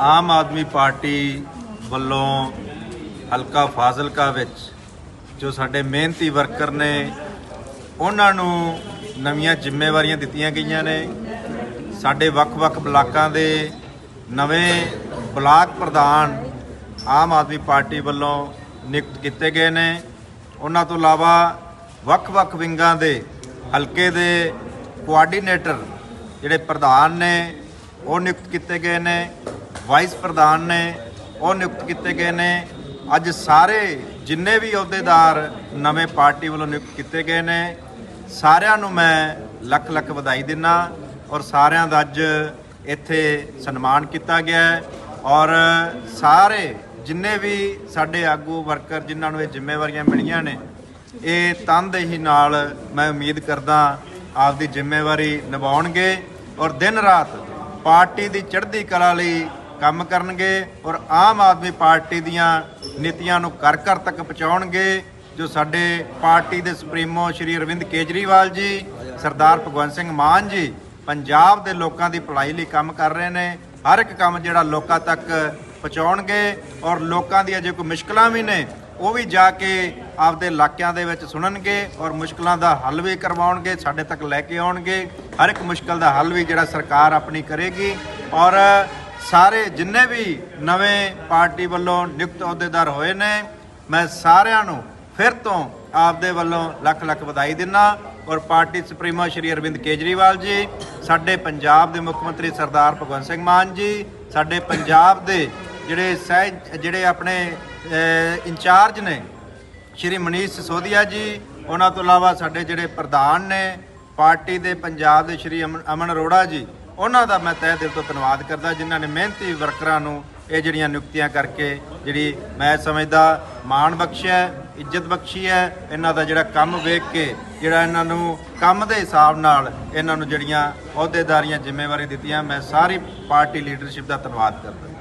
Aam Aadmi party ਵੱਲੋਂ ਹਲਕਾ ਫਾਜ਼ਿਲਕਾ ਵਿੱਚ ਜੋ ਸਾਡੇ ਮਿਹਨਤੀ ਵਰਕਰ ਨੇ, ਉਹਨਾਂ ਨੂੰ ਨਵੀਆਂ ਜ਼ਿੰਮੇਵਾਰੀਆਂ ਦਿੱਤੀਆਂ ਗਈਆਂ ਨੇ। ਸਾਡੇ ਵੱਖ-ਵੱਖ ਬਲਾਕਾਂ ਦੇ ਨਵੇਂ ਬਲਾਕ ਪ੍ਰਧਾਨ ਆਮ ਆਦਮੀ ਪਾਰਟੀ ਵੱਲੋਂ ਨਿਯੁਕਤ ਕੀਤੇ ਗਏ ਨੇ। ਉਹਨਾਂ ਤੋਂ ਇਲਾਵਾ ਵੱਖ-ਵੱਖ ਵਿੰਗਾਂ ਦੇ ਹਲਕੇ ਦੇ ਕੋਆਰਡੀਨੇਟਰ ਜਿਹੜੇ ਪ੍ਰਧਾਨ ਨੇ ਉਹ ਨਿਯੁਕਤ ਕੀਤੇ ਗਏ ਨੇ ਵਾਈਸ ਪ੍ਰਧਾਨ ਨੇ ਉਹ ਨਿਯੁਕਤ ਕੀਤੇ ਗਏ ਨੇ। ਅੱਜ ਸਾਰੇ ਜਿੰਨੇ ਵੀ ਅਹੁਦੇਦਾਰ ਨਵੇਂ ਪਾਰਟੀ ਵੱਲੋਂ ਨਿਯੁਕਤ ਕੀਤੇ ਗਏ ਨੇ, ਸਾਰਿਆਂ ਨੂੰ ਮੈਂ ਲੱਖ ਲੱਖ ਵਧਾਈ ਦਿੰਨਾ ਔਰ ਸਾਰਿਆਂ ਦਾ ਅੱਜ ਇੱਥੇ ਸਨਮਾਨ ਕੀਤਾ ਗਿਆ ਹੈ ਔਰ ਸਾਰੇ ਜਿੰਨੇ ਵੀ ਸਾਡੇ ਆਗੂ ਵਰਕਰ ਜਿਨ੍ਹਾਂ ਨੂੰ ਇਹ ਜ਼ਿੰਮੇਵਾਰੀਆਂ ਮਿਲੀਆਂ ਨੇ, ਇਹ ਤਨਦੇਹੀ ਨਾਲ ਮੈਂ ਉਮੀਦ ਕਰਦਾ ਆਪਦੀ ਜ਼ਿੰਮੇਵਾਰੀ ਨਿਭਾਉਣਗੇ ਔਰ ਦਿਨ ਰਾਤ ਪਾਰਟੀ ਦੀ ਚੜ੍ਹਦੀ ਕਲਾ ਲਈ ਕੰਮ ਕਰਨਗੇ ਔਰ ਆਮ ਆਦਮੀ ਪਾਰਟੀ ਦੀਆਂ ਨੀਤੀਆਂ ਨੂੰ ਘਰ ਘਰ ਤੱਕ ਪਹੁੰਚਾਉਣਗੇ, ਜੋ ਸਾਡੇ ਪਾਰਟੀ ਦੇ ਸੁਪਰੀਮੋ ਸ਼੍ਰੀ ਅਰਵਿੰਦ ਕੇਜਰੀਵਾਲ ਜੀ, ਸਰਦਾਰ ਭਗਵੰਤ ਸਿੰਘ ਮਾਨ ਜੀ, ਪੰਜਾਬ ਦੇ ਲੋਕਾਂ ਦੀ ਭਲਾਈ ਲਈ ਕੰਮ ਕਰ ਰਹੇ ਨੇ। ਹਰ ਇੱਕ ਕੰਮ ਜਿਹੜਾ ਲੋਕਾਂ ਤੱਕ ਪਹੁੰਚਾਉਣਗੇ ਔਰ ਲੋਕਾਂ ਦੀਆਂ ਜੇ ਕੋਈ ਮੁਸ਼ਕਲਾਂ ਵੀ ਨੇ ਉਹ ਵੀ ਜਾ ਕੇ ਆਪਦੇ ਇਲਾਕਿਆਂ ਦੇ ਵਿੱਚ ਸੁਣਨਗੇ ਔਰ ਮੁਸ਼ਕਲਾਂ ਦਾ ਹੱਲ ਵੀ ਕਰਵਾਉਣਗੇ, ਸਾਡੇ ਤੱਕ ਲੈ ਕੇ ਆਉਣਗੇ। ਹਰ ਇੱਕ ਮੁਸ਼ਕਲ ਦਾ ਹੱਲ ਵੀ ਜਿਹੜਾ ਸਰਕਾਰ ਆਪਣੀ ਕਰੇਗੀ ਔਰ ਸਾਰੇ ਜਿੰਨੇ ਵੀ ਨਵੇਂ ਪਾਰਟੀ ਵੱਲੋਂ ਨਿਯੁਕਤ ਅਹੁਦੇਦਾਰ ਹੋਏ ਨੇ, ਮੈਂ ਸਾਰਿਆਂ ਨੂੰ ਫਿਰ ਤੋਂ ਆਪਦੇ ਵੱਲੋਂ ਲੱਖ ਲੱਖ ਵਧਾਈ ਦਿੰਨਾ ਔਰ ਪਾਰਟੀ ਸੁਪਰੀਮੋ ਸ਼੍ਰੀ ਅਰਵਿੰਦ ਕੇਜਰੀਵਾਲ ਜੀ, ਸਾਡੇ ਪੰਜਾਬ ਦੇ ਮੁੱਖ ਮੰਤਰੀ ਸਰਦਾਰ ਭਗਵੰਤ ਸਿੰਘ ਮਾਨ ਜੀ, ਸਾਡੇ ਪੰਜਾਬ ਦੇ ਜਿਹੜੇ ਸਹਿ ਜਿਹੜੇ ਆਪਣੇ ਇੰਚਾਰਜ ਨੇ, ਸ਼੍ਰੀ ਮਨੀਸ਼ ਸਿਸੋਦੀਆ ਜੀ, ਉਹਨਾਂ ਤੋਂ ਇਲਾਵਾ ਸਾਡੇ ਜਿਹੜੇ ਪ੍ਰਧਾਨ ਨੇ, ਪਾਰਟੀ ਦੇ ਪੰਜਾਬ ਦੇ ਸ਼੍ਰੀ ਅਮਨ ਅਮਨ ਅਰੋੜਾ ਜੀ, ਉਹਨਾਂ ਦਾ ਮੈਂ ਤਹਿ ਦਿਲ ਤੋਂ ਧੰਨਵਾਦ ਕਰਦਾ, ਜਿਨ੍ਹਾਂ ਨੇ ਮਿਹਨਤੀ ਵਰਕਰਾਂ ਨੂੰ ਇਹ ਜਿਹੜੀਆਂ ਨਿਯੁਕਤੀਆਂ ਕਰਕੇ ਜਿਹੜੀ ਮੈਂ ਸਮਝਦਾ ਮਾਣ ਬਖਸ਼ਿਆ ਇੱਜ਼ਤ ਬਖਸ਼ੀ ਹੈ, ਇਹਨਾਂ ਦਾ ਜਿਹੜਾ ਕੰਮ ਵੇਖ ਕੇ, ਜਿਹੜਾ ਇਹਨਾਂ ਨੂੰ ਕੰਮ ਦੇ ਹਿਸਾਬ ਨਾਲ ਇਹਨਾਂ ਨੂੰ ਜਿਹੜੀਆਂ ਅਹੁਦੇਦਾਰੀਆਂ ਜ਼ਿੰਮੇਵਾਰੀ ਦਿੱਤੀਆਂ, ਮੈਂ ਸਾਰੀ ਪਾਰਟੀ ਲੀਡਰਸ਼ਿਪ ਦਾ ਧੰਨਵਾਦ ਕਰਦਾ।